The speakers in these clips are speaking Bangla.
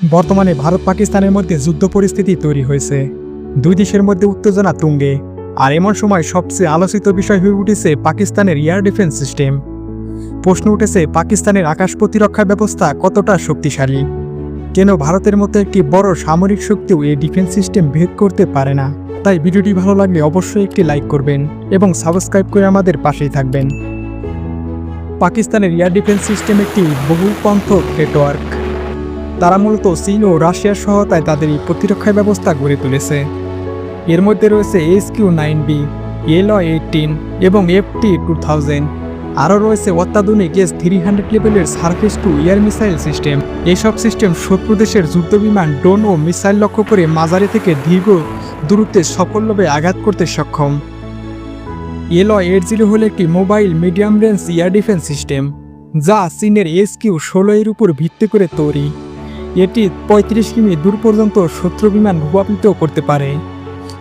বর্তমানে ভারত পাকিস্তানের মধ্যে যুদ্ধ পরিস্থিতি তৈরি হয়েছে। দুই দেশের মধ্যে উত্তেজনা তুঙ্গে। আর এমন সময় সবচেয়ে আলোচিত বিষয় হয়ে উঠেছে পাকিস্তানের এয়ার ডিফেন্স সিস্টেম। প্রশ্ন উঠেছে, পাকিস্তানের আকাশ প্রতিরক্ষা ব্যবস্থা কতটা শক্তিশালী? কেন ভারতের মতো একটি বড় সামরিক শক্তিও এই ডিফেন্স সিস্টেম ভেদ করতে পারে না? তাই ভিডিওটি ভালো লাগলে অবশ্যই একটি লাইক করবেন এবং সাবস্ক্রাইব করে আমাদের পাশেই থাকবেন। পাকিস্তানের এয়ার ডিফেন্স সিস্টেম একটি বহুপন্থক নেটওয়ার্ক। তারা মূলত চীন ও রাশিয়ার সহায়তায় তাদের এই প্রতিরক্ষা ব্যবস্থা গড়ে তুলেছে। এর মধ্যে রয়েছে H Q nine B, L eighteen এবং এফটি টু থাউজেন্ড। আরও রয়েছে অত্যাধুনিক এস থ্রি হান্ড্রেড লেভেলের surface to air missile system. এইসব সিস্টেম শত্রু দেশের যুদ্ধবিমান ড্রোন ও মিসাইল লক্ষ্য করে মাঝারি থেকে দীর্ঘ দূরত্বে সফলভাবে আঘাত করতে সক্ষম। এলও এইট জিরো হল একটি mobile medium range air defence system, যা চীনের এস কিউ ষোলো এর উপর ভিত্তি করে তৈরি। এটি পঁয়ত্রিশ কিমি দূর পর্যন্ত শত্রু বিমান ভূপাপিত করতে পারে।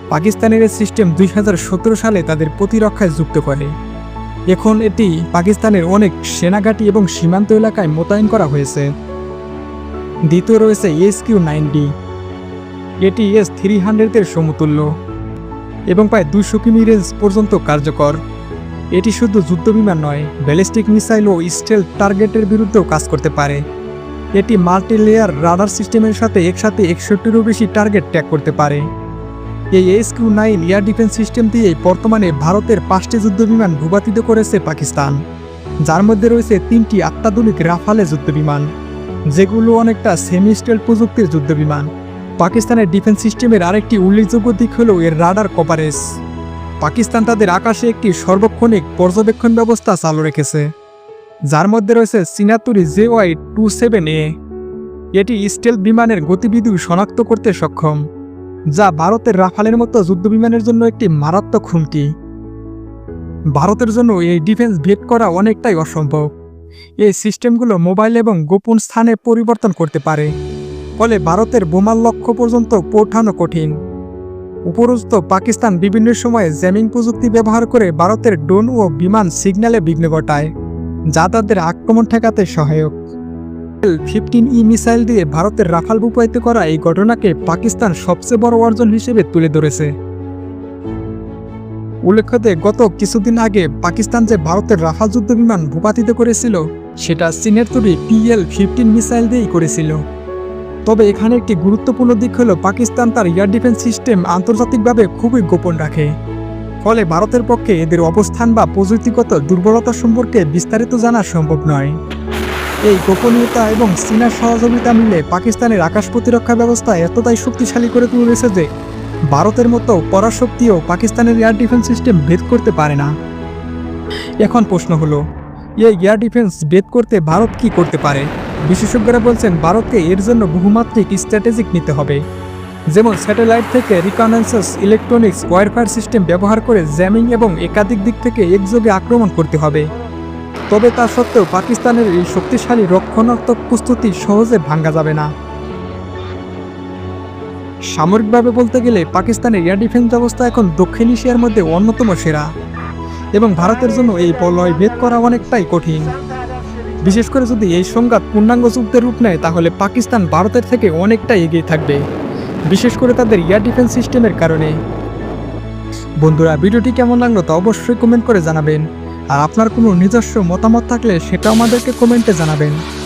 পাকিস্তানের সিস্টেম দুই হাজার সতেরো সালে তাদের প্রতিরক্ষায় যুক্ত করে। এখন এটি পাকিস্তানের অনেক সেনাঘাঁটি এবং সীমান্ত এলাকায় মোতায়েন করা হয়েছে। দ্বিতীয় রয়েছে এস কিউ নাইন ডি। এটি এস থ্রি হান্ড্রেডের সমতুল্য এবং প্রায় দুশো কিমি রেঞ্জ পর্যন্ত কার্যকর। এটি শুধু যুদ্ধবিমান নয়, ব্যালিস্টিক মিসাইল ও স্টেল টার্গেটের বিরুদ্ধেও কাজ করতে পারে। এটি মাল্টি লেয়ার রাডার সিস্টেমের সাথে একসাথে একষট্টিরও বেশি টার্গেট ট্যাগ করতে পারে। এই S Q nine air defence system দিয়ে বর্তমানে ভারতের পাঁচটি যুদ্ধবিমান ভূপাতিত করেছে পাকিস্তান, যার মধ্যে রয়েছে তিনটি অত্যাধুনিক রাফালে যুদ্ধবিমান, যেগুলো অনেকটা সেমি স্টেল প্রযুক্তির যুদ্ধবিমান। পাকিস্তানের ডিফেন্স সিস্টেমের আরেকটি উল্লেখযোগ্য দিক হল এর রাডার কভারেজ পাকিস্তান তাদের আকাশে একটি সর্বক্ষণিক পর্যবেক্ষণ ব্যবস্থা চালু রেখেছে। যার মধ্যে রয়েছে সিনাতুরি J Y two seven A. এটি স্টেল বিমানের গতিবিধি শনাক্ত করতে সক্ষম, যা ভারতের রাফালের মতো যুদ্ধবিমানের জন্য একটি মারাত্মক হুমকি। ভারতের জন্য এই ডিফেন্স ভেদ করা অনেকটাই অসম্ভব। এই সিস্টেমগুলো মোবাইল এবং গোপন স্থানে পরিবর্তন করতে পারে, ফলে ভারতের বোমার লক্ষ্য পর্যন্ত পৌঁছানো কঠিন। উপরস্থ পাকিস্তান বিভিন্ন সময়ে জ্যামিং প্রযুক্তি ব্যবহার করে ভারতের ড্রোন ও বিমান সিগন্যালে বিঘ্ন ঘটায়। যা তাদের আক্রমণ ঠেকাতে সহায়ক। ফিফটিন ই মিসাইল দিয়ে ভারতের রাফাল ভূপায়িত করা এই ঘটনাকে পাকিস্তান সবচেয়ে বড় অর্জন হিসেবে তুলে ধরেছে। উল্লেখ্য গত কিছুদিন আগে পাকিস্তান যে ভারতের রাফাল যুদ্ধ বিমান ভূপাতিত করেছিল, সেটা চীনের তৈরি পিএল ফিফটিন মিসাইল দিয়েই করেছিল। তবে এখানে একটি গুরুত্বপূর্ণ দিক হলো, পাকিস্তান তার এয়ার ডিফেন্স সিস্টেম আন্তর্জাতিকভাবে খুবই গোপন রাখে। ফলে ভারতের পক্ষে এদের অবস্থান বা প্রযুক্তিগত দুর্বলতা সম্পর্কে বিস্তারিত জানা সম্ভব নয়। এই গোপনীয়তা এবং চীনার সহযোগিতা মিলে পাকিস্তানের আকাশ প্রতিরক্ষা ব্যবস্থা এতটাই শক্তিশালী করে তুলেছে যে ভারতের মতো পরাশক্তিও পাকিস্তানের এয়ার ডিফেন্স সিস্টেম ভেদ করতে পারে না। এখন প্রশ্ন হলো, এই এয়ার ডিফেন্স ভেদ করতে ভারত কি করতে পারে? বিশেষজ্ঞরা বলছেন, ভারতকে এর জন্য বহুমাত্রিক স্ট্র্যাটেজিক নিতে হবে। যেমন স্যাটেলাইট থেকে রিকনেন্সাস ইলেকট্রনিক্স, ওয়ারফেয়ার সিস্টেম ব্যবহার করে জ্যামিং এবং একাধিক দিক থেকে একযোগে আক্রমণ করতে হবে। তবে তা সত্ত্বেও পাকিস্তানের এই শক্তিশালী রক্ষণাত্মক প্রস্তুতি সহজে ভাঙ্গা যাবে না। সামরিকভাবে বলতে গেলে পাকিস্তানের এয়ার ডিফেন্স ব্যবস্থা এখন দক্ষিণ এশিয়ার মধ্যে অন্যতম সেরা এবং ভারতের জন্য এই বলয় ভেদ করা অনেকটাই কঠিন। বিশেষ করে যদি এই সংঘাত পূর্ণাঙ্গ যুদ্ধের রূপ নেয়, তাহলে পাকিস্তান ভারতের থেকে অনেকটাই এগিয়ে থাকবে। বিশেষ করে তাদের এয়ার ডিফেন্স সিস্টেমের কারণে। বন্ধুরা, ভিডিওটি কেমন লাগল তা অবশ্যই কমেন্ট করে জানাবেন। আর আপনার কোনো নিজস্ব মতামত থাকলে সেটা আমাদেরকে কমেন্টে জানাবেন।